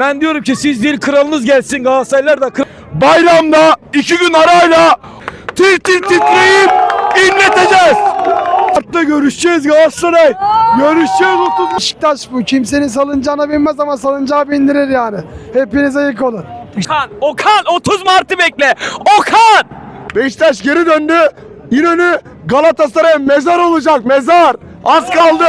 Ben diyorum ki siz değil kralınız gelsin Galatasaraylılar da kral- Bayramda iki gün arayla tir tir titreyip inleteceğiz. Hatta görüşeceğiz Galatasaray. Görüşeceğiz 30 Beşiktaş bu. Kimsenin salıncağına binmez ama salıncağı bindirir yani. Hepiniz ayık olun. Okan, Okan 30 Mart'ı bekle. Okan! Beşiktaş geri döndü. İnönü Galatasaray mezar olacak mezar. Az kaldı.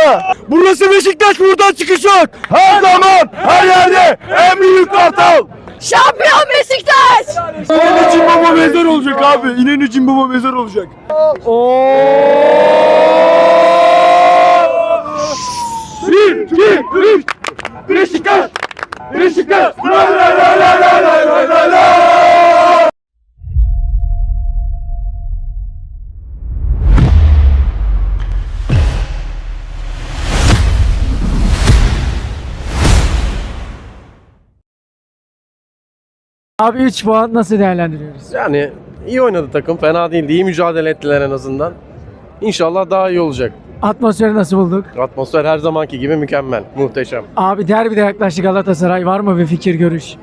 Burası Beşiktaş buradan çıkış yok. Her zaman her yerde en büyük kartal. Şampiyon Beşiktaş! İnönü için baba mezar olacak abi. İnönü baba mezar olacak. Bir, iki, üç. Beşiktaş! Beşiktaş! Lay lay lay lay lay lay lay lay Abi 3 puan nasıl değerlendiriyoruz? Yani iyi oynadı takım. Fena değildi. İyi mücadele ettiler en azından. İnşallah daha iyi olacak. Atmosferi nasıl bulduk? Atmosfer her zamanki gibi mükemmel. Muhteşem. Abi derbi de yaklaştı Galatasaray. Var mı bir fikir görüş?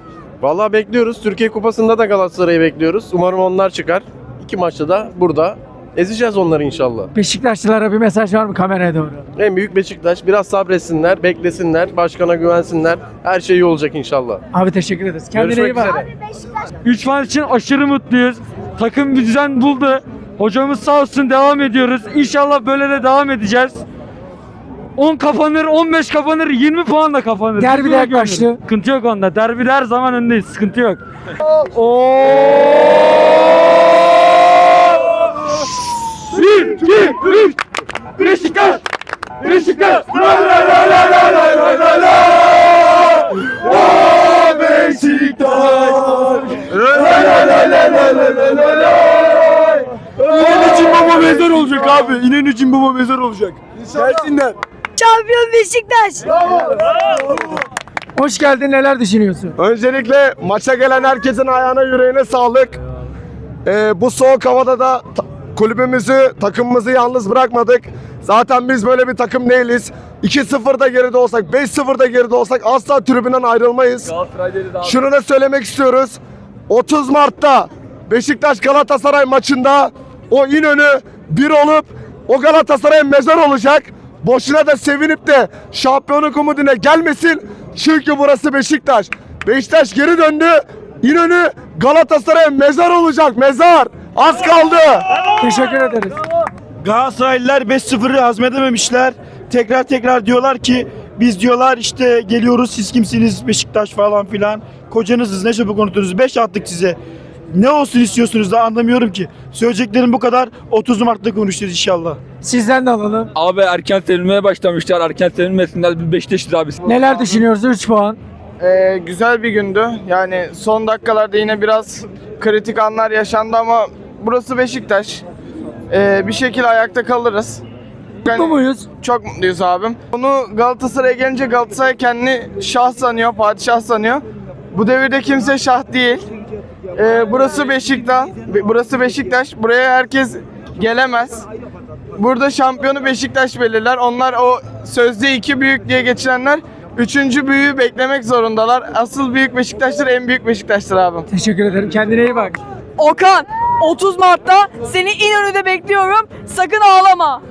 Vallahi bekliyoruz. Türkiye Kupası'nda da Galatasaray'ı bekliyoruz. Umarım onlar çıkar. İki maçta da burada. Ezeceğiz onları inşallah. Beşiktaşlılara bir mesaj var mı kameraya doğru? En büyük Beşiktaş. Biraz sabretsinler, beklesinler, başkana güvensinler. Her şey iyi olacak inşallah. Abi teşekkür ederiz. Kendine Görüşmek iyi bak. üzere. 3 maç için aşırı mutluyuz. Takım bir düzen buldu. Hocamız sağ olsun devam ediyoruz. İnşallah böyle de devam edeceğiz. 10 kapanır, 15 kapanır, 20 puan da kapanır. Derbi Biz de bunu yaklaştı. görüyoruz. Sıkıntı yok onda. Derbide her zaman öndeyiz. Sıkıntı yok. Bir, iki, üç. Beşiktaş! Beşiktaş! Lay lay lay lay lay lay lay lay lay. O Beşiktaş! Lay lay lay lay lay lay lay lay lay. İnönü baba mezar olacak abi. İnönü için baba mezar olacak. Gelsinler. Şampiyon Beşiktaş! Hoş geldin. Neler düşünüyorsun? Öncelikle maça gelen herkesin ayağına yüreğine sağlık. Ee, bu soğuk havada da ta- kulübümüzü, takımımızı yalnız bırakmadık. Zaten biz böyle bir takım değiliz. 2-0'da geride olsak, 5-0'da geride olsak asla tribünden ayrılmayız. Şunu da söylemek istiyoruz. 30 Mart'ta Beşiktaş Galatasaray maçında o İnönü bir olup o Galatasaray mezar olacak. Boşuna da sevinip de şampiyonluk umuduna gelmesin. Çünkü burası Beşiktaş. Beşiktaş geri döndü. İnönü Galatasaray mezar olacak mezar. Az kaldı. Teşekkür ederiz. Galatasaraylılar 5-0'ı hazmedememişler. Tekrar tekrar diyorlar ki biz diyorlar işte geliyoruz siz kimsiniz Beşiktaş falan filan. Kocanızız ne çabuk unutunuz 5 attık size. Ne olsun istiyorsunuz da anlamıyorum ki. Söyleyeceklerim bu kadar. 30 Mart'ta konuşacağız inşallah. Sizden de alalım. Abi erken sevilmeye başlamışlar. Erken sevilmesinler. Biz Beşiktaş'ız abi. Neler düşünüyoruz? 3 puan. Ee, güzel bir gündü. Yani son dakikalarda yine biraz kritik anlar yaşandı ama burası Beşiktaş. Ee, bir şekilde ayakta kalırız. Mutlu muyuz? Çok mutluyuz abim. Onu Galatasaray'a gelince Galatasaray kendini şah sanıyor, padişah sanıyor. Bu devirde kimse şah değil. Ee, burası Beşiktaş. Burası Beşiktaş. Buraya herkes gelemez. Burada şampiyonu Beşiktaş belirler. Onlar o sözde iki büyük diye geçirenler üçüncü büyüğü beklemek zorundalar. Asıl büyük Beşiktaş'tır, en büyük Beşiktaş'tır abim. Teşekkür ederim. Kendine iyi bak. Okan, 30 Mart'ta seni İnönü'de bekliyorum. Sakın ağlama.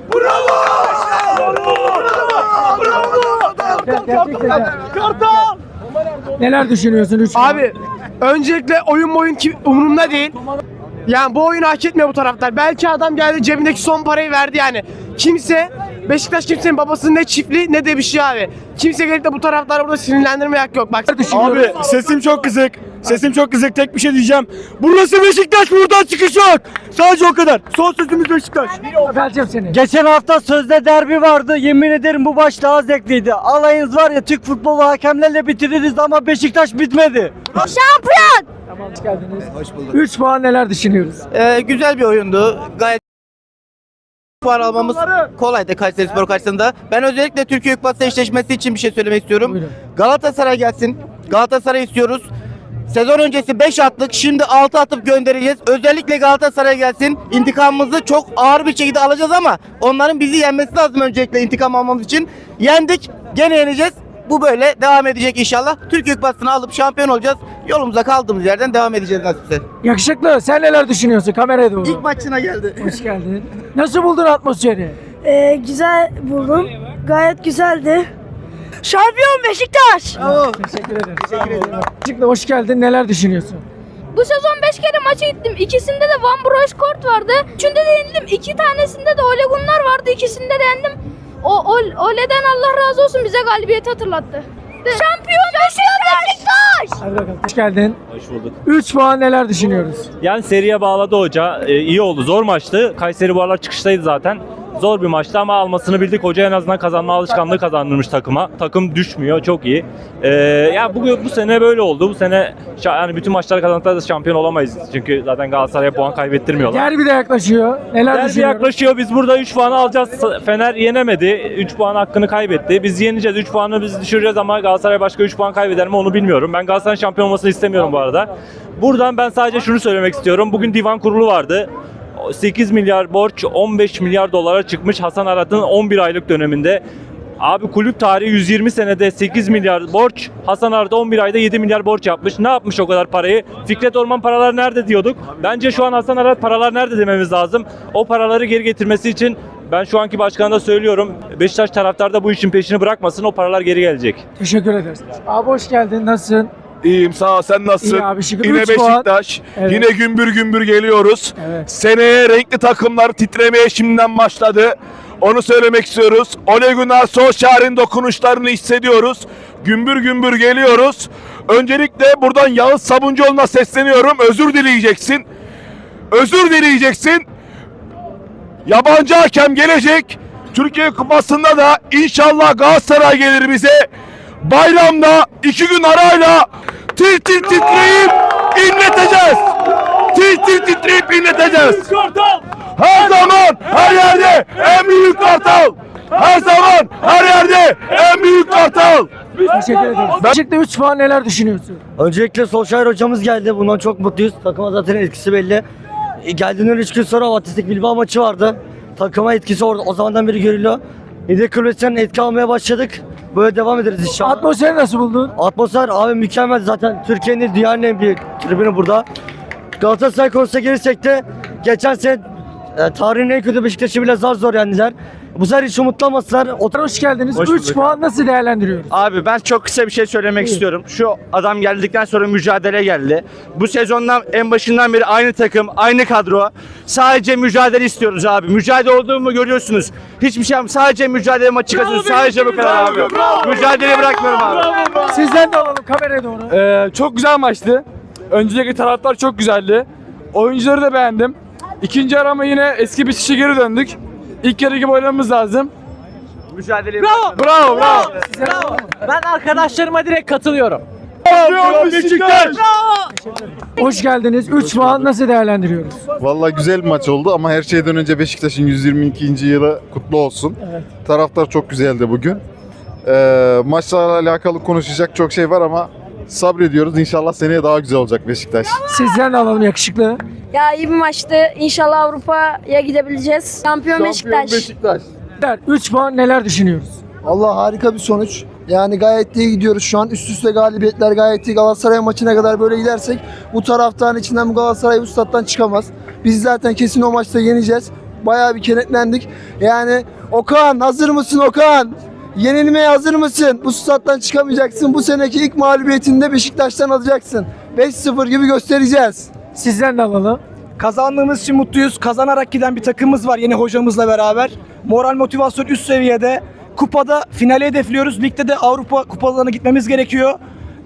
Kartal! Neler düşünüyorsun 3 puan? Abi öncelikle oyun oyun ki umurumda değil. Yani bu oyunu hak etmiyor bu taraftar. Belki adam geldi cebindeki son parayı verdi yani. Kimse Beşiktaş kimsenin babasının ne çiftliği ne de bir şey abi. Kimse gelip de bu taraftarı burada sinirlendirmeye hak yok. Bak Abi sesim çok kızık. Sesim çok kızık. Tek bir şey diyeceğim. Burası Beşiktaş buradan çıkış yok. Sadece o kadar. Son sözümüz Beşiktaş. Vereceğim seni. Geçen hafta sözde derbi vardı. Yemin ederim bu maç daha zevkliydi. Alayınız var ya Türk futbolu hakemlerle bitiririz ama Beşiktaş bitmedi. Şampiyon! Tamam hoş geldiniz. Hoş bulduk. 3 puan neler düşünüyoruz? Ee, güzel bir oyundu. Gayet puan almamız kolaydı Kayseri Spor karşısında. Ben özellikle Türkiye Kupası eşleşmesi için bir şey söylemek istiyorum. Buyurun. Galatasaray gelsin. Galatasaray istiyoruz. Sezon öncesi 5 attık. Şimdi 6 atıp göndereceğiz. Özellikle Galatasaray gelsin. İntikamımızı çok ağır bir şekilde alacağız ama onların bizi yenmesi lazım öncelikle intikam almamız için. Yendik. Gene yeneceğiz. Bu böyle devam edecek inşallah. Türkiye Kupası'nı alıp şampiyon olacağız. Yolumuza kaldığımız yerden devam edeceğiz nasipse. Yakışıklı sen neler düşünüyorsun kameraya doğru? İlk maçına geldi. Hoş geldin. Nasıl buldun atmosferi? Ee, güzel buldum. Gayet güzeldi. Şampiyon Beşiktaş. Teşekkür ederim. Yakışıklı hoş geldin neler düşünüyorsun? Bu sezon 5 kere maça gittim. İkisinde de Van Bronckhorst vardı. Üçünde de yenildim. İki tanesinde de Ole Gunnar vardı. İkisinde de yendim. O, o Ole'den Allah razı olsun bize galibiyeti hatırlattı. Şampiyon Beşiktaş! Hadi bakalım. Hoş geldin. Hoş bulduk. 3 puan neler düşünüyoruz? Yani seriye bağladı hoca. Ee, iyi oldu. Zor maçtı. Kayseri bu aralar çıkıştaydı zaten. Zor bir maçtı ama almasını bildik. Hoca en azından kazanma alışkanlığı kazandırmış takıma. Takım düşmüyor. Çok iyi. Ee, ya bu, bu sene böyle oldu. Bu sene yani bütün maçları kazandıklar da şampiyon olamayız. Çünkü zaten Galatasaray'a puan kaybettirmiyorlar. Derbi de yaklaşıyor. Neler Derbi düşünüyorsun? yaklaşıyor. Biz burada 3 puanı alacağız. Fener yenemedi. 3 puan hakkını kaybetti. Biz yeneceğiz. 3 puanı biz düşüreceğiz ama Galatasaray başka 3 puan kaybeder mi onu bilmiyorum. Ben Galatasaray'ın şampiyon olmasını istemiyorum bu arada. Buradan ben sadece şunu söylemek istiyorum. Bugün divan kurulu vardı. 8 milyar borç 15 milyar dolara çıkmış Hasan Arat'ın 11 aylık döneminde. Abi kulüp tarihi 120 senede 8 milyar borç. Hasan Arat 11 ayda 7 milyar borç yapmış. Ne yapmış o kadar parayı? Fikret Orman paralar nerede diyorduk. Bence şu an Hasan Arat paralar nerede dememiz lazım. O paraları geri getirmesi için ben şu anki başkana da söylüyorum. Beşiktaş taraftar da bu işin peşini bırakmasın. O paralar geri gelecek. Teşekkür ederiz. Abi hoş geldin. Nasılsın? İyiyim sağ ol sen nasılsın? İyi abi, şükür. Yine Üç. Beşiktaş. Evet. Yine gümbür gümbür geliyoruz. Evet. Seneye renkli takımlar titremeye şimdiden başladı. Onu söylemek istiyoruz. Ole Gunnar Solskjaer'in dokunuşlarını hissediyoruz. Gümbür gümbür geliyoruz. Öncelikle buradan Yağız Sabuncuoğlu'na sesleniyorum. Özür dileyeceksin. Özür dileyeceksin. Yabancı hakem gelecek. Türkiye Kupası'nda da inşallah Galatasaray gelir bize. Bayramda iki gün arayla tir tir titreyip inleteceğiz. Tir tir titreyip inleteceğiz. Her zaman her yerde en büyük kartal. Her zaman her yerde en büyük kartal. Teşekkür ederim. Beşiktaş'ta 3 puan neler düşünüyorsun? Öncelikle Solskjaer hocamız geldi. Bundan çok mutluyuz. Takıma zaten etkisi belli. E, Geldiğinden 3 gün sonra Atatürk Bilbao maçı vardı. Takıma etkisi orada. O zamandan beri görülüyor. Yedek kulübesinden etki almaya başladık. Böyle devam ederiz inşallah. Atmosferi nasıl buldun? Atmosfer abi mükemmel zaten Türkiye'nin dünyanın en büyük tribünü burada. Galatasaray konusuna gelirsek de geçen sene e, tarihin en kötü Beşiktaş'ı bile zar zor yendiler. Bu sefer hiç umutlanmasalar. Otur Hoş geldiniz. Hoş 3 bulduk. puan nasıl değerlendiriyoruz? Abi ben çok kısa bir şey söylemek istiyorum. Şu adam geldikten sonra mücadele geldi. Bu sezondan en başından beri aynı takım, aynı kadro. Sadece mücadele istiyoruz abi. Mücadele olduğumu görüyorsunuz. Hiçbir şey yapmıyorum. Sadece mücadele maçı kazanıyoruz. Sadece bu kadar abi. Mücadele bırakmıyorum abi. Sizden de alalım kameraya doğru. Ee, çok güzel maçtı. Öncelikle taraftar çok güzeldi. Oyuncuları da beğendim. İkinci arama yine eski bir şişe geri döndük. İlk yarı gibi oynamamız lazım. Mücadele Bravo, bravo. Ben arkadaşlarıma direkt katılıyorum. Beşiktaş. Hoş geldiniz. 3 puan nasıl değerlendiriyoruz? Vallahi güzel bir maç oldu ama her şeyden önce Beşiktaş'ın 122. yılı kutlu olsun. Evet. Taraftar çok güzeldi bugün. Ee, maçla alakalı konuşacak çok şey var ama sabrediyoruz. İnşallah seneye daha güzel olacak Beşiktaş. Sizden de alalım yakışıklı. Ya iyi bir maçtı. İnşallah Avrupa'ya gidebileceğiz. Şampiyon, Beşiktaş. Beşiktaş. 3 puan neler düşünüyoruz? Allah harika bir sonuç. Yani gayet iyi gidiyoruz şu an. Üst üste galibiyetler gayet iyi. Galatasaray maçına kadar böyle gidersek bu taraftarın içinden bu Galatasaray bu stat'tan çıkamaz. Biz zaten kesin o maçta yeneceğiz. Bayağı bir kenetlendik. Yani Okan hazır mısın Okan? Yenilmeye hazır mısın? Bu stat'tan çıkamayacaksın. Bu seneki ilk mağlubiyetinde Beşiktaş'tan alacaksın. 5-0 gibi göstereceğiz. Sizden de alalım. Kazandığımız için mutluyuz. Kazanarak giden bir takımımız var yeni hocamızla beraber. Moral motivasyon üst seviyede. Kupada finale hedefliyoruz. Ligde de Avrupa kupalarına gitmemiz gerekiyor.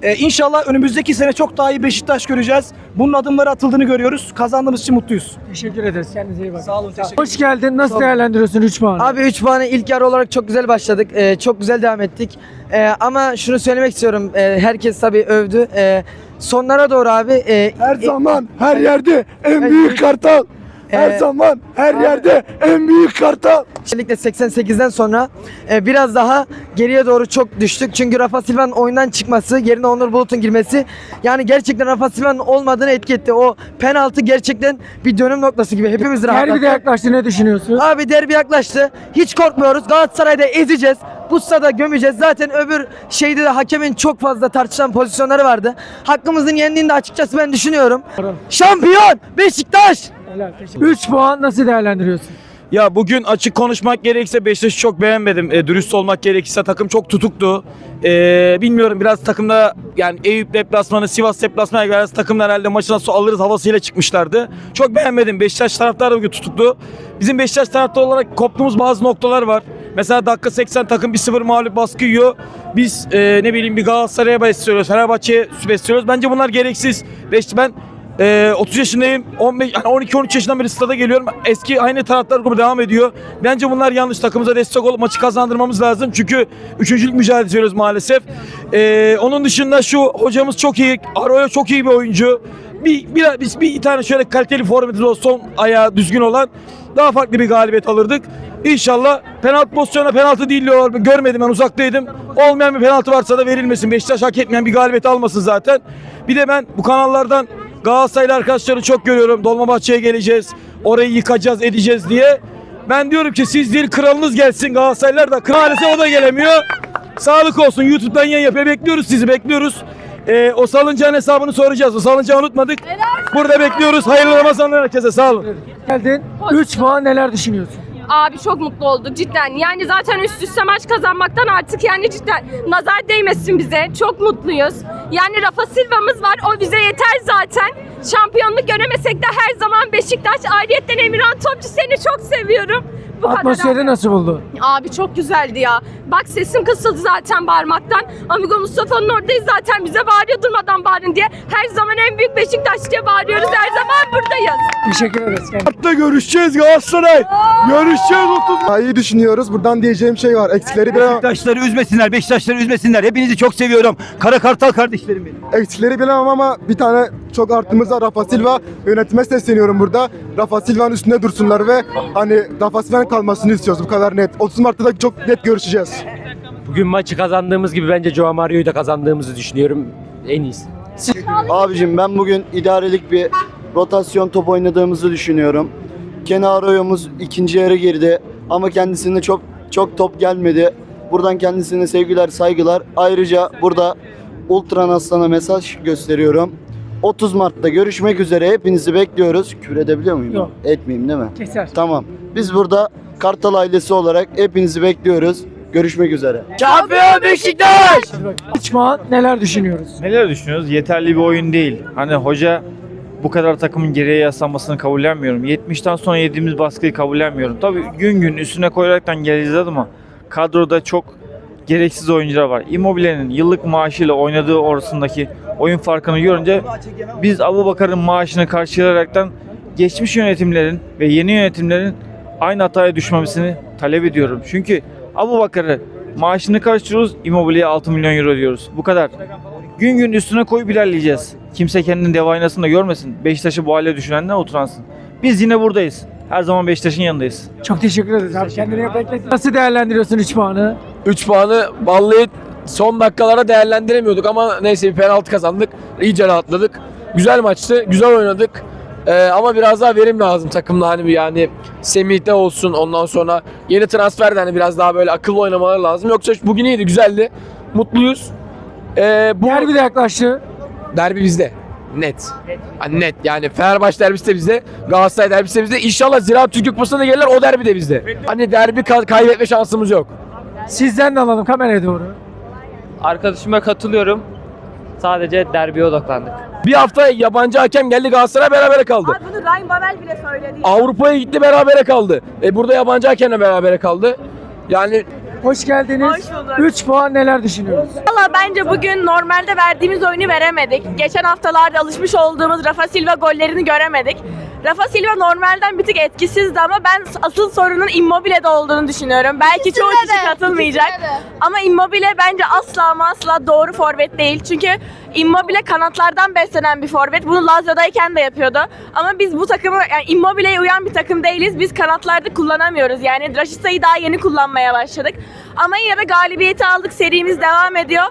Ee, inşallah önümüzdeki sene çok daha iyi Beşiktaş göreceğiz. Bunun adımları atıldığını görüyoruz. Kazandığımız için mutluyuz. Teşekkür ederiz. Kendinize iyi bakın. Sağ olun. Teşekkür Hoş geldin. Nasıl değerlendiriyorsun 3 puanı? Abi 3 puanı ilk yarı olarak çok güzel başladık. Ee, çok güzel devam ettik. Ee, ama şunu söylemek istiyorum. Ee, herkes tabii övdü. Ee, sonlara doğru abi. e, Her e, zaman her yerde en büyük kartal. Her Ee, zaman her abi- yerde en büyük kartal. Özellikle 88'den sonra e, biraz daha geriye doğru çok düştük. Çünkü Rafa Silva'nın oyundan çıkması, yerine Onur Bulut'un girmesi yani gerçekten Rafa Silva'nın olmadığını etki etti. O penaltı gerçekten bir dönüm noktası gibi. Hepimiz Derbi de rahatlattı. yaklaştı. Ne düşünüyorsun? Abi derbi yaklaştı. Hiç korkmuyoruz. Galatasaray'da ezeceğiz. Bu stada gömeceğiz. Zaten öbür şeyde de hakemin çok fazla tartışılan pozisyonları vardı. Hakkımızın yendiğini de açıkçası ben düşünüyorum. Şampiyon Beşiktaş! 3 puan nasıl değerlendiriyorsun? Ya bugün açık konuşmak gerekirse Beşiktaş'ı çok beğenmedim. E, dürüst olmak gerekirse takım çok tutuktu. E, bilmiyorum biraz takımda yani Eyüp deplasmanı, Sivas deplasmanı biraz takımlar herhalde maçı nasıl alırız havasıyla çıkmışlardı. Çok beğenmedim. Beşiktaş taraftarı bugün tutuklu. Bizim Beşiktaş taraftarı olarak koptuğumuz bazı noktalar var. Mesela dakika 80 takım 1-0 mağlup baskı yiyor. Biz e, ne bileyim bir Galatasaray'a besliyoruz, Fenerbahçe'ye besliyoruz. Bence bunlar gereksiz. Beş, ben ee, 30 yaşındayım. 15 yani 12 13 yaşından beri stada geliyorum. Eski aynı taraftar grubu devam ediyor. Bence bunlar yanlış. Takımıza destek olup maçı kazandırmamız lazım. Çünkü üçüncülük mücadele ediyoruz maalesef. Ee, onun dışında şu hocamız çok iyi. Arroyo çok iyi bir oyuncu. Bir, bir, bir, bir tane şöyle kaliteli forvetimiz olsa son ayağı düzgün olan daha farklı bir galibiyet alırdık. İnşallah penaltı pozisyonuna penaltı değil diyorlar. Görmedim ben uzaktaydım. Olmayan bir penaltı varsa da verilmesin. Beşiktaş hak etmeyen bir galibiyet almasın zaten. Bir de ben bu kanallardan Galatasaraylı arkadaşları çok görüyorum. Dolmabahçe'ye geleceğiz. Orayı yıkacağız, edeceğiz diye. Ben diyorum ki siz değil kralınız gelsin Galatasaraylılar da. Maalesef o da gelemiyor. Sağlık olsun. YouTube'dan yayın yapıyor. Bekliyoruz sizi bekliyoruz. Ee, o salıncağın hesabını soracağız. O salıncağı unutmadık. Burada bekliyoruz. Hayırlı Ramazanlar herkese. Sağ olun. Geldin. 3 puan neler düşünüyorsun? Abi çok mutlu olduk cidden. Yani zaten üst üste maç kazanmaktan artık yani cidden nazar değmesin bize. Çok mutluyuz. Yani Rafa Silva'mız var. O bize yeter zaten. Şampiyonluk göremesek de her zaman Beşiktaş. Ayrıyetten Emirhan Topçu seni çok seviyorum. Bu kadar Atmosferi abi. nasıl buldun? Abi çok güzeldi ya. Bak sesim kısıldı zaten bağırmaktan. Amigo Mustafa'nın oradayız zaten bize bağırıyor durmadan bağırın diye. Her zaman en büyük Beşiktaş diye bağırıyoruz. Her zaman buradayız. Teşekkür ederiz. Hatta görüşeceğiz Galatasaray. Görüşeceğiz 30. Daha iyi düşünüyoruz. Buradan diyeceğim şey var. Eksikleri bir Beşiktaşları üzmesinler, Beşiktaşları üzmesinler. Hepinizi çok seviyorum. Kara Kartal kardeşlerim benim. eksikleri bilemem ama bir tane çok artımız var Rafa Silva. Yönetime sesleniyorum burada. Rafa Silva'nın üstünde dursunlar ve hani Rafa Silva'nın kalmasını istiyoruz. Bu kadar net. 30 Mart'ta da çok net görüşeceğiz. Bugün maçı kazandığımız gibi bence Joao Mario'yu da kazandığımızı düşünüyorum. En iyisi. Abicim ben bugün idarelik bir rotasyon top oynadığımızı düşünüyorum. Kenan Arroyo'muz ikinci yarı girdi ama kendisine çok çok top gelmedi. Buradan kendisine sevgiler, saygılar. Ayrıca burada Ultran Aslan'a mesaj gösteriyorum. 30 Mart'ta görüşmek üzere. Hepinizi bekliyoruz. Küfür edebiliyor muyum? Yok. Etmeyeyim değil mi? Keser. Tamam. Biz burada Kartal ailesi olarak hepinizi bekliyoruz. Görüşmek üzere. Şampiyon Beşiktaş! 3 puan neler düşünüyoruz? Neler düşünüyoruz? Yeterli bir oyun değil. Hani hoca bu kadar takımın geriye yaslanmasını kabullenmiyorum. 70'ten sonra yediğimiz baskıyı kabullenmiyorum. Tabii gün gün üstüne koyaraktan geleceğiz ama kadroda çok gereksiz oyuncular var. Immobile'nin yıllık maaşıyla oynadığı orasındaki oyun farkını görünce biz Abu Bakar'ın maaşını karşılayaraktan geçmiş yönetimlerin ve yeni yönetimlerin aynı hataya düşmemesini talep ediyorum. Çünkü Abu Bakar'ı maaşını karşılıyoruz, Immobile'ye 6 milyon euro diyoruz. Bu kadar. Gün gün üstüne koyup ilerleyeceğiz. Kimse kendini dev aynasında görmesin. Beşiktaş'ı bu hale düşürenler oturansın. Biz yine buradayız. Her zaman Beşiktaş'ın yanındayız. Çok teşekkür ederiz abi. Kendine beklet. Nasıl değerlendiriyorsun 3 puanı? 3 puanı vallahi son dakikalara değerlendiremiyorduk ama neyse bir penaltı kazandık. İyice rahatladık. Güzel maçtı. Güzel oynadık. Ee, ama biraz daha verim lazım takımda hani bir yani Semih'te olsun ondan sonra yeni transfer de hani biraz daha böyle akıllı oynamaları lazım. Yoksa bugün iyiydi güzeldi. Mutluyuz. Ee, bu... Derbi de yaklaştı. Derbi bizde. Net. Hani net yani Fenerbahçe derbisi de bizde, Galatasaray derbisi de bizde. İnşallah Ziraat Türkiye Kupası'na da gelirler o derbi de bizde. Hani derbi ka- kaybetme şansımız yok. Sizden de alalım kameraya doğru. Arkadaşıma katılıyorum. Sadece derbiye odaklandık. Bir hafta yabancı hakem geldi Galatasaray berabere kaldı. Bunu Ryan Babel bile söyledi. Avrupa'ya gitti berabere kaldı. E burada yabancı hakemle berabere kaldı. Yani Hoş geldiniz. Hoş bulduk. 3 puan neler düşünüyoruz? Valla bence bugün normalde verdiğimiz oyunu veremedik. Geçen haftalarda alışmış olduğumuz Rafa Silva gollerini göremedik. Rafa Silva normalden bir tık etkisizdi ama ben asıl sorunun Immobile'de olduğunu düşünüyorum. Belki çoğu kişi katılmayacak. Ama Immobile bence asla ama asla doğru forvet değil. Çünkü Immobile kanatlardan beslenen bir forvet. Bunu Lazio'dayken de yapıyordu. Ama biz bu takımı yani Immobile'ye uyan bir takım değiliz. Biz kanatlarda kullanamıyoruz. Yani Raşitsa'yı daha yeni kullanmaya başladık. Ama yine de galibiyeti aldık. Serimiz devam ediyor.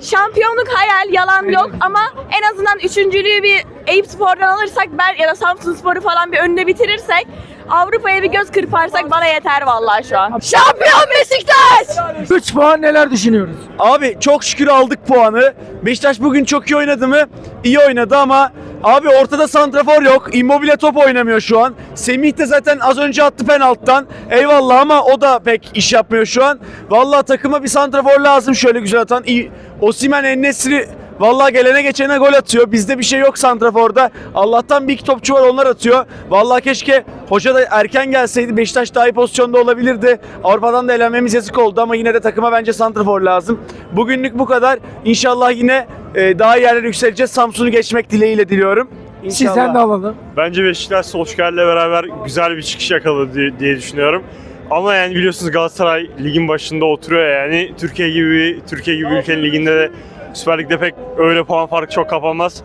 Şampiyonluk hayal, yalan yok ama en azından üçüncülüğü bir Eyüp Spor'dan alırsak ben ya da Samsun Spor'u falan bir önüne bitirirsek Avrupa'ya bir göz kırparsak bana yeter vallahi şu an. Şampiyon Beşiktaş! 3 puan neler düşünüyoruz? Abi çok şükür aldık puanı. Beşiktaş bugün çok iyi oynadı mı? İyi oynadı ama abi ortada santrafor yok. Immobile top oynamıyor şu an. Semih de zaten az önce attı penaltıdan. Eyvallah ama o da pek iş yapmıyor şu an. Vallahi takıma bir santrafor lazım şöyle güzel atan. İyi. Osimhen Ennesri Vallahi gelene geçene gol atıyor. Bizde bir şey yok santraforda. Allah'tan bir iki topçu var onlar atıyor. Vallahi keşke hoca da erken gelseydi Beşiktaş daha iyi pozisyonda olabilirdi. Avrupa'dan da elenmemiz yazık oldu ama yine de takıma bence santrafor lazım. Bugünlük bu kadar. İnşallah yine e, daha iyi yerlere yükseleceğiz. Samsun'u geçmek dileğiyle diliyorum. Sizden de alalım. Bence Beşiktaş Solskjaer'le beraber güzel bir çıkış yakaladı diye, diye düşünüyorum. Ama yani biliyorsunuz Galatasaray ligin başında oturuyor ya, yani Türkiye gibi Türkiye gibi ülkenin liginde de Süper Lig'de pek öyle puan farkı çok kapanmaz.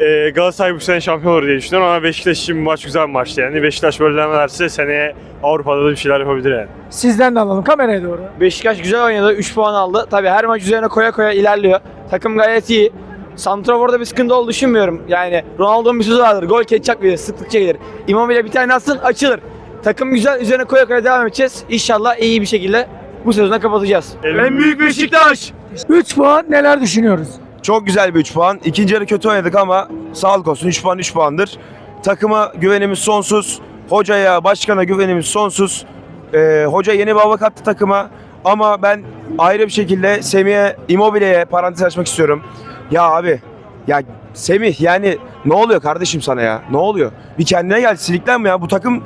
Ee, Galatasaray bu sene şampiyon olur diye düşünüyorum ama Beşiktaş için bu maç güzel bir maçtı yani. Beşiktaş böyle devam ederse seneye Avrupa'da da bir şeyler yapabilir yani. Sizden de alalım kameraya doğru. Beşiktaş güzel oynadı. 3 puan aldı. Tabii her maç üzerine koya koya ilerliyor. Takım gayet iyi. Santrafor'da bir sıkıntı olduğunu düşünmüyorum. Yani Ronaldo'nun bir sözü vardır. Gol ketçak verir, sıklıkça gelir. Immobile bir tane atsın açılır. Takım güzel üzerine koya koya devam edeceğiz. İnşallah iyi bir şekilde bu sezonu kapatacağız. En büyük Beşiktaş. 3 puan neler düşünüyoruz? Çok güzel bir 3 puan. İkinci yarı kötü oynadık ama sağlık olsun 3 puan 3 puandır. Takıma güvenimiz sonsuz. Hocaya, başkana güvenimiz sonsuz. Ee, hoca yeni hava kattı takıma. Ama ben ayrı bir şekilde Semih'e, Immobile'ye parantez açmak istiyorum. Ya abi, ya Semih yani ne oluyor kardeşim sana ya? Ne oluyor? Bir kendine gel, siliklenme ya. Bu takım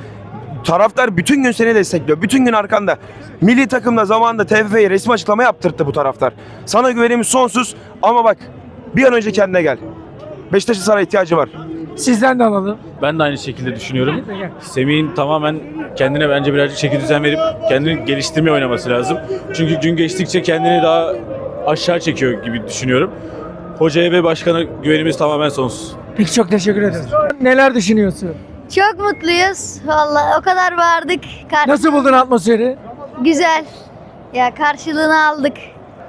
taraftar bütün gün seni destekliyor. Bütün gün arkanda. Milli takımda zamanında TFF'ye resmi açıklama yaptırttı bu taraftar. Sana güvenimiz sonsuz ama bak bir an önce kendine gel. Beşiktaş'ın sana ihtiyacı var. Sizden de alalım. Ben de aynı şekilde düşünüyorum. Semih'in tamamen kendine bence birazcık çeki düzen verip kendini geliştirmeye oynaması lazım. Çünkü gün geçtikçe kendini daha aşağı çekiyor gibi düşünüyorum. Hocaya ve başkana güvenimiz tamamen sonsuz. Peki çok teşekkür ederim. Neler düşünüyorsun? Çok mutluyuz. Vallahi o kadar vardık. Nasıl buldun atmosferi? Güzel. Ya karşılığını aldık.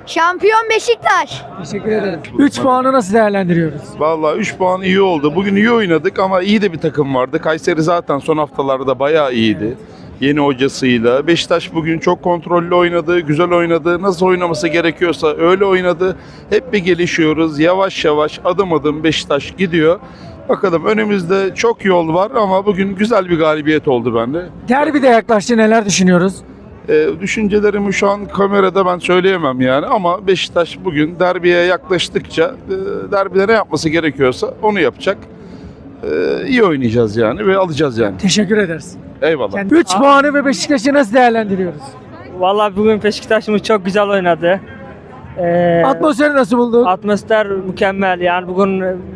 Şampiyon Beşiktaş. Teşekkür ederim. 3 puanı nasıl değerlendiriyoruz? Vallahi 3 puan iyi oldu. Bugün iyi oynadık ama iyi de bir takım vardı. Kayseri zaten son haftalarda bayağı iyiydi. Yeni hocasıyla. Beşiktaş bugün çok kontrollü oynadı, güzel oynadı. Nasıl oynaması gerekiyorsa öyle oynadı. Hep bir gelişiyoruz. Yavaş yavaş adım adım Beşiktaş gidiyor. Bakalım önümüzde çok yol var ama bugün güzel bir galibiyet oldu bende. Derbi de yaklaştı neler düşünüyoruz? Ee, düşüncelerimi şu an kamerada ben söyleyemem yani ama Beşiktaş bugün derbiye yaklaştıkça e, derbide ne yapması gerekiyorsa onu yapacak. Ee, iyi oynayacağız yani ve alacağız yani. Teşekkür ederiz. Eyvallah. 3 puanı ve Beşiktaş'ı nasıl değerlendiriyoruz? Vallahi bugün Beşiktaş'ımız çok güzel oynadı. Ee, Atmosferi nasıl bulduk? Atmosfer mükemmel. Yani bugün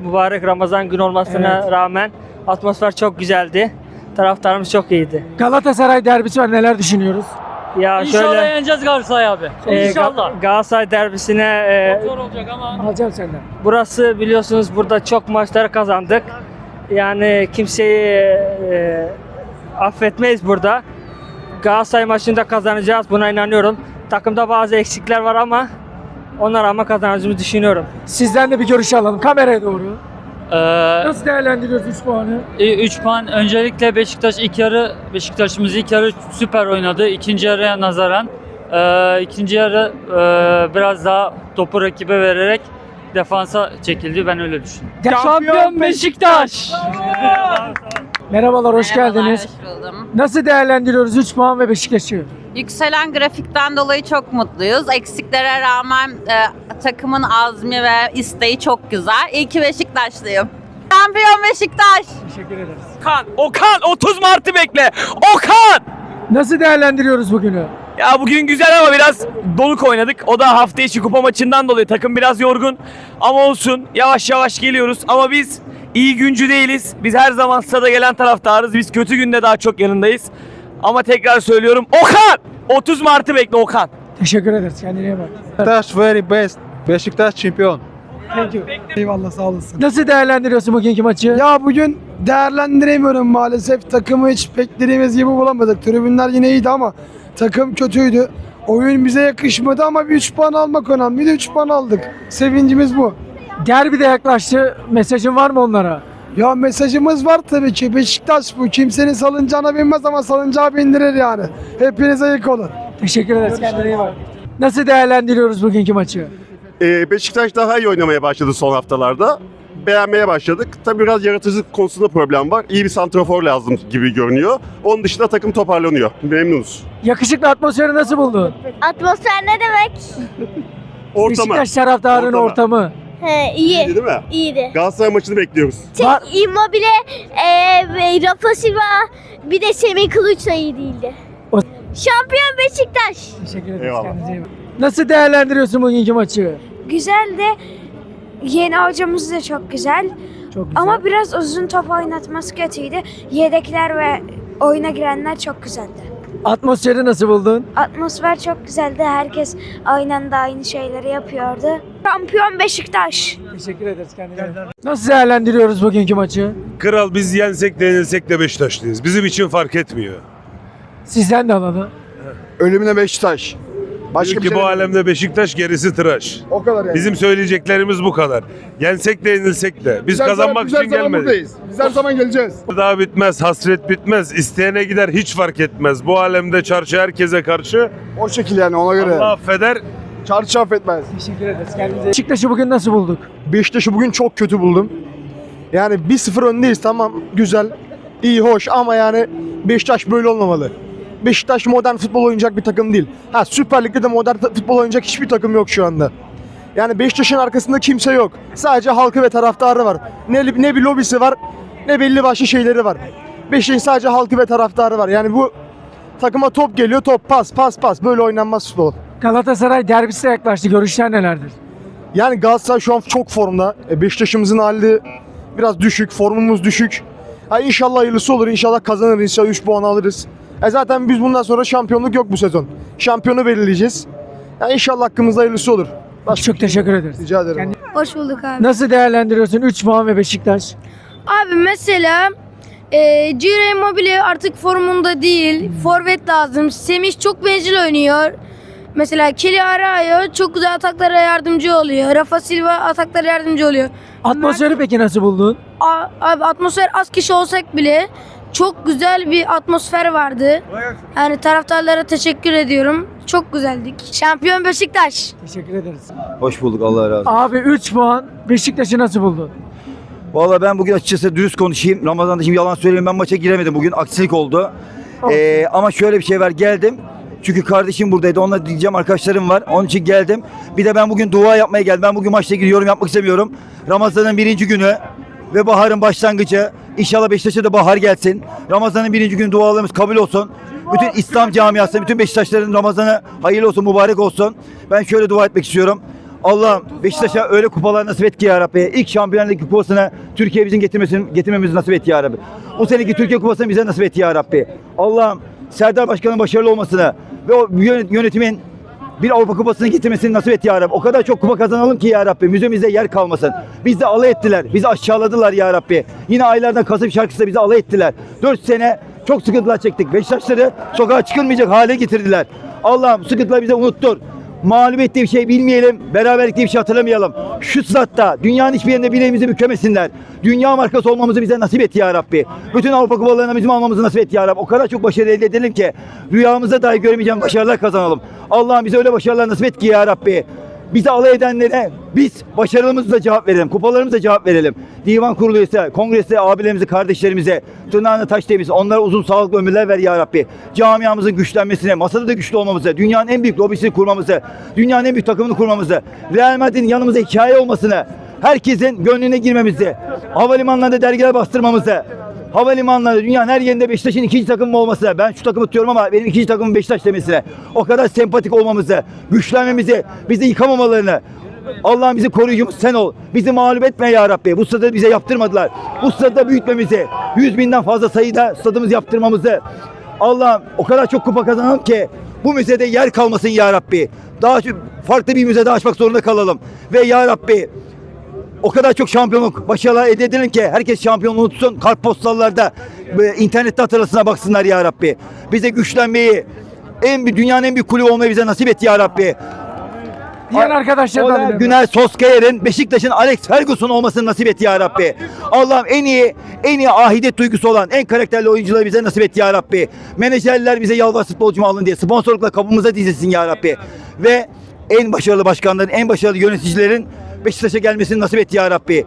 mübarek Ramazan günü olmasına Evet. rağmen atmosfer çok güzeldi. Taraftarımız çok iyiydi. Galatasaray derbisi var neler düşünüyoruz? Ya İnşallah şöyle yeneceğiz Galatasaray abi. e, İnşallah. Ga- Galatasaray derbisine e, Zor olacak ama. Alacağım senden. burası biliyorsunuz burada çok maçlar kazandık. Yani kimseyi e, affetmeyiz burada. Galatasaray maçında kazanacağız buna inanıyorum. Takımda bazı eksikler var ama ona rağmen kazanacağımızı düşünüyorum. Sizden de bir görüş alalım kameraya doğru. Ee, Nasıl değerlendiriyoruz 3 puanı? 3 puan. Öncelikle Beşiktaş ilk yarı Beşiktaş'ımız ilk yarı süper oynadı. İkinci yarıya nazaran ee, ikinci yarı ee, biraz daha topu rakibe vererek defansa çekildi. Ben öyle düşünüyorum. Şampiyon Beşiktaş! Merhabalar, hoş geldiniz. buldum. Nasıl değerlendiriyoruz 3 puan ve Beşiktaş'ı? Yükselen grafikten dolayı çok mutluyuz. Eksiklere rağmen e, takımın azmi ve isteği çok güzel. İyi ki Beşiktaşlıyım. Şampiyon Beşiktaş. Teşekkür ederiz. Okan, Okan 30 Mart'ı bekle. Okan! Nasıl değerlendiriyoruz bugünü? Ya bugün güzel ama biraz donuk oynadık. O da hafta içi kupa maçından dolayı takım biraz yorgun. Ama olsun yavaş yavaş geliyoruz. Ama biz iyi güncü değiliz. Biz her zaman stada gelen taraftarız. Biz kötü günde daha çok yanındayız. Ama tekrar söylüyorum Okan! 30 Mart'ı bekle Okan. Teşekkür ederiz. Kendine iyi bak. Beşiktaş very best. Beşiktaş şampiyon. Thank you. Eyvallah sağ olasın. Nasıl değerlendiriyorsun bugünkü maçı? Ya bugün değerlendiremiyorum maalesef. Takımı hiç beklediğimiz gibi bulamadık. Tribünler yine iyiydi ama takım kötüydü. Oyun bize yakışmadı ama bir 3 puan almak önemli. Bir de 3 puan aldık. Sevincimiz bu. Derbi de yaklaştı. Mesajın var mı onlara? Ya mesajımız var tabii ki. Beşiktaş bu. Kimsenin salıncağına binmez ama salıncağı bindirir yani. Hepiniz ayık olun. Teşekkür ederiz. Kendine iyi bak. Nasıl değerlendiriyoruz bugünkü maçı? Ee, Beşiktaş daha iyi oynamaya başladı son haftalarda. Beğenmeye başladık. Tabii biraz yaratıcılık konusunda problem var. İyi bir santrafor lazım gibi görünüyor. Onun dışında takım toparlanıyor. Memnunuz. Yakışıklı atmosferi nasıl buldun? Atmosfer ne demek? Ortamı. Beşiktaş taraftarının Ortamı. ortamı. He, iyi. İyiydi değil mi? İyiydi. Galatasaray maçını bekliyoruz. Tek Immobile, e, ve Rafa Silva bir de Semih Kılıç da iyi değildi. O- Şampiyon Beşiktaş. Teşekkür ederiz. Eyvallah. Kendinize iyi bakın. Nasıl değerlendiriyorsun bugünkü maçı? Güzel de yeni hocamız da çok güzel. Çok güzel. Ama biraz uzun top oynatması kötüydü. Yedekler ve oyuna girenler çok güzeldi. Atmosferi nasıl buldun? Atmosfer çok güzeldi. Herkes aynı anda aynı şeyleri yapıyordu. Şampiyon Beşiktaş. Teşekkür ederiz bak. Nasıl değerlendiriyoruz bugünkü maçı? Kral biz yensek de yenilsek de Beşiktaşlıyız. Bizim için fark etmiyor. Sizden de alalım. Ölümüne Beşiktaş. Başka Çünkü bir şey bu alemde Beşiktaş gerisi tıraş. O kadar yani. Bizim söyleyeceklerimiz bu kadar. Yensek de yenilsek de. Biz Biz zaman- kazanmak her için zaman gelmedik. buradayız. Biz her zaman geleceğiz. Daha bitmez, hasret bitmez. İsteyene gider hiç fark etmez. Bu alemde çarşı herkese karşı. O şekil yani ona göre. Allah affeder. Çarşı affetmez. Teşekkür ederiz. Kendinize Beşiktaş'ı bugün nasıl bulduk? Beşiktaş'ı bugün çok kötü buldum. Yani 1-0 öndeyiz tamam güzel, iyi hoş ama yani Beşiktaş böyle olmamalı. Beşiktaş modern futbol oynayacak bir takım değil. Ha Süper Lig'de de modern futbol oynayacak hiçbir takım yok şu anda. Yani Beşiktaş'ın arkasında kimse yok. Sadece halkı ve taraftarı var. Ne, ne bir lobisi var ne belli başlı şeyleri var. Beşiktaş'ın sadece halkı ve taraftarı var. Yani bu takıma top geliyor top pas pas pas böyle oynanmaz futbol. Galatasaray derbisi de yaklaştı. Görüşler nelerdir? Yani Galatasaray şu an çok formda. E, Beşiktaş'ımızın hali biraz düşük, formumuz düşük. Ha inşallah hayırlısı olur, inşallah kazanırız, inşallah 3 puan alırız. E zaten biz bundan sonra şampiyonluk yok bu sezon. Şampiyonu belirleyeceğiz. Ya inşallah hakkımızda hayırlısı olur. Çok teşekkür ederiz. Rica ederim. Hoş bulduk abi. Nasıl değerlendiriyorsun 3 puan ve Beşiktaş? Abi mesela e, Ciro Immobile artık formunda değil. Forvet lazım. Semih çok bencil oynuyor. Mesela Kelly Arayo çok güzel ataklara yardımcı oluyor. Rafa Silva ataklara yardımcı oluyor. Atmosferi peki nasıl buldun? A- abi atmosfer az kişi olsak bile çok güzel bir atmosfer vardı. Yani taraftarlara teşekkür ediyorum. Çok güzeldik. Şampiyon Beşiktaş. Teşekkür ederiz. Hoş bulduk Allah razı olsun. Abi 3 puan. Beşiktaş'ı nasıl buldun? Valla ben bugün açıkçası dürüst konuşayım. Ramazan'da şimdi yalan söyleyeyim ben maça giremedim bugün. Aksilik oldu. Ee, ama şöyle bir şey var geldim. Çünkü kardeşim buradaydı. Onunla diyeceğim arkadaşlarım var. Onun için geldim. Bir de ben bugün dua yapmaya geldim. Ben bugün maçla ilgili yorum yapmak istemiyorum. Ramazan'ın birinci günü ve baharın başlangıcı. İnşallah Beşiktaş'a da bahar gelsin. Ramazan'ın birinci günü dualarımız kabul olsun. Bütün İslam camiası, bütün Beşiktaşların Ramazan'ı hayırlı olsun, mübarek olsun. Ben şöyle dua etmek istiyorum. Allah'ım Beşiktaş'a öyle kupalar nasip et ki ya Rabbi. İlk Şampiyonlar Ligi kupasını Türkiye bizim getirmesini, getirmemizi nasip et ya Rabbi. O seneki Türkiye kupasını bize nasip et ya Rabbi. Allah'ım Serdar Başkan'ın başarılı olmasını ve o yönet- yönetimin bir Avrupa Kupası'nı getirmesini nasip et ya Rabbi. O kadar çok kupa kazanalım ki ya Rabbi. Müzemizde yer kalmasın. Bizi alay ettiler. Bizi aşağıladılar ya Rabbi. Yine aylardan Kasım şarkısıyla bizi alay ettiler. 4 sene çok sıkıntılar çektik. Beşiktaşları sokağa çıkılmayacak hale getirdiler. Allah'ım sıkıntıları bize unuttur. Mağlubiyet diye bir şey bilmeyelim, beraberlik diye bir şey hatırlamayalım. Şu statta dünyanın hiçbir yerinde bileğimizi bükemesinler. Dünya markası olmamızı bize nasip et ya Rabbi. Bütün Avrupa kupalarına bizim almamızı nasip et ya Rabbi. O kadar çok başarı elde edelim ki rüyamızda dahi göremeyeceğim başarılar kazanalım. Allah'ım bize öyle başarılar nasip et ki ya Rabbi. Bizi alay edenlere biz başarılarımızla cevap verelim, kupalarımızla cevap verelim. Divan kurulu ise, kongresi abilerimize, kardeşlerimize, tırnağına taş değmesin. Onlara uzun sağlıklı ömürler ver ya Rabbi. Camiamızın güçlenmesine, masada da güçlü olmamızı, dünyanın en büyük lobisini kurmamızı, dünyanın en büyük takımını kurmamızı, Real Madrid'in yanımızda hikaye olmasını, herkesin gönlüne girmemizi, havalimanlarında dergiler bastırmamızı, havalimanları dünyanın her yerinde Beşiktaş'ın ikinci takımı olması. Ben şu takımı tutuyorum ama benim ikinci takımım Beşiktaş demesine. O kadar sempatik olmamızı, güçlenmemizi, bizi yıkamamalarını. Allah'ım bizi koruyucumuz sen ol. Bizi mağlup etme ya Rabbi. Bu stadı bize yaptırmadılar. Bu stadı büyütmemizi, 100 binden fazla sayıda stadımızı yaptırmamızı. Allah'ım o kadar çok kupa kazanalım ki bu müzede yer kalmasın ya Rabbi. Daha farklı bir müze daha açmak zorunda kalalım. Ve ya Rabbi o kadar çok şampiyonluk başarılar elde edelim ki herkes şampiyonluğu tutsun. Kartpostallarda, e, internette hatırlasına baksınlar ya Rabbi. Bize güçlenmeyi, en bir dünyanın en büyük kulübü olmayı bize nasip et ya Rabbi. Diğer arkadaşlar da Ola dinliyorum. Günay Soskayer'in Beşiktaş'ın Alex Ferguson olmasını nasip et ya Rabbi. Allah'ım en iyi en iyi ahidet duygusu olan en karakterli oyuncuları bize nasip et ya Rabbi. Menajerler bize yalvar futbolcumu alın diye sponsorlukla kapımıza dizilsin ya Rabbi. Ve en başarılı başkanların, en başarılı yöneticilerin Beşiktaş'a gelmesini nasip et ya Rabbi.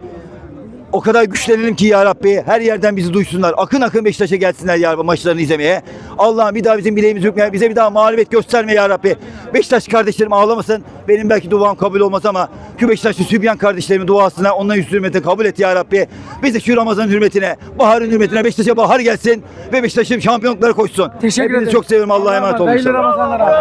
O kadar güçlenelim ki ya Rabbi her yerden bizi duysunlar. Akın akın Beşiktaş'a gelsinler ya Rabbi maçlarını izlemeye. Allah'ım bir daha bizim bileğimizi bükmeye, bize bir daha mağlubiyet gösterme ya Rabbi. Beşiktaş kardeşlerim ağlamasın. Benim belki duam kabul olmaz ama şu Beşiktaşlı Sübyan kardeşlerimin duasına onların yüz hürmetine kabul et ya Rabbi. Bize şu Ramazan hürmetine, baharın hürmetine Beşiktaş'a bahar gelsin ve Beşiktaş'ın şampiyonluklara koşsun. Teşekkür Hepinizi ederim. çok seviyorum. Allah'a emanet olun. Hayırlı. Ramazanlar abi.